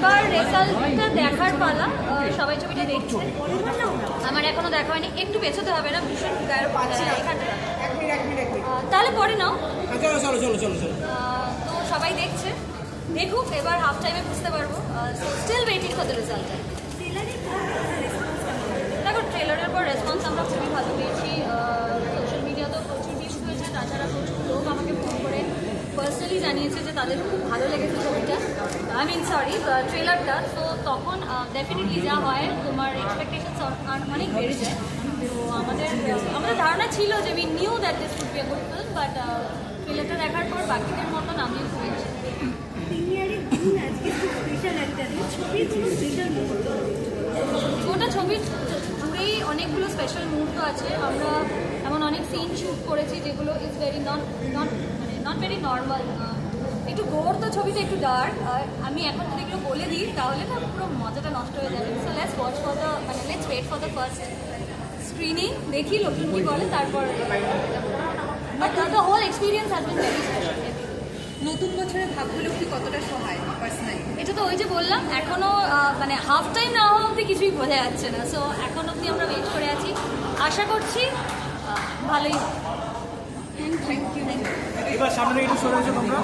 এবার রেজাল্টটা দেখার পালা সবাই ছবিটা দেখছে। আমার এখনও দেখা হয়নি একটু পেছোতে হবে না ভীষণ তাহলে পরে নাও। চলো চলো চলো চলো চলো। তো সবাই দেখছে। দেখুক এবার হাফ টাইমে বুঝতে পারব। Still waiting for the result দেখো ট্রেলারের পর রেসপন্স আমরা খুবই পার্সোনালি জানিয়েছে যে তাদের খুব ভালো লেগেছে ছবিটা। আই মিন সরি ট্রেলারটা তো তখন ডেফিনেটলি যা হয় তোমার এক্সপেকটেশন অনেক বেড়ে যায়। তো আমাদের আমাদের ধারণা ছিল যে we knew that this would be a good film but ট্রেলারটা দেখার পর বাকিদের মতন আমিও মুহূর্ত। গোটা ছবির জুড়েই অনেকগুলো স্পেশাল মুহূর্ত আছে। আমরা এমন অনেক সিন শ্যুট করেছি যেগুলো is very not not not very normal একটু গোর তো ছবিটা একটু ডার্ক আমি এখন যদি এগুলো বলে দিই তাহলে না পুরো মজাটা নষ্ট হয়ে যাবে। So let's watch for the মানে let's wait for the first screening দেখি লোকজন কী বলে তারপর but the whole experience has been very special নতুন বছরে ভাগ্যলক্ষ্মী কতটা সহায় পার্সোনালি এটা তো ওই যে বললাম এখনও আহ, মানে হাফ টাইম না হওয়া অব্দি কিছুই বোঝা যাচ্ছে না। সো এখন অব্দি আমরা ওয়েট করে আছি। আশা করছি ভালোই। থ্যাংক ইউ এবার সামনে একটু সরে এসে তোমরা।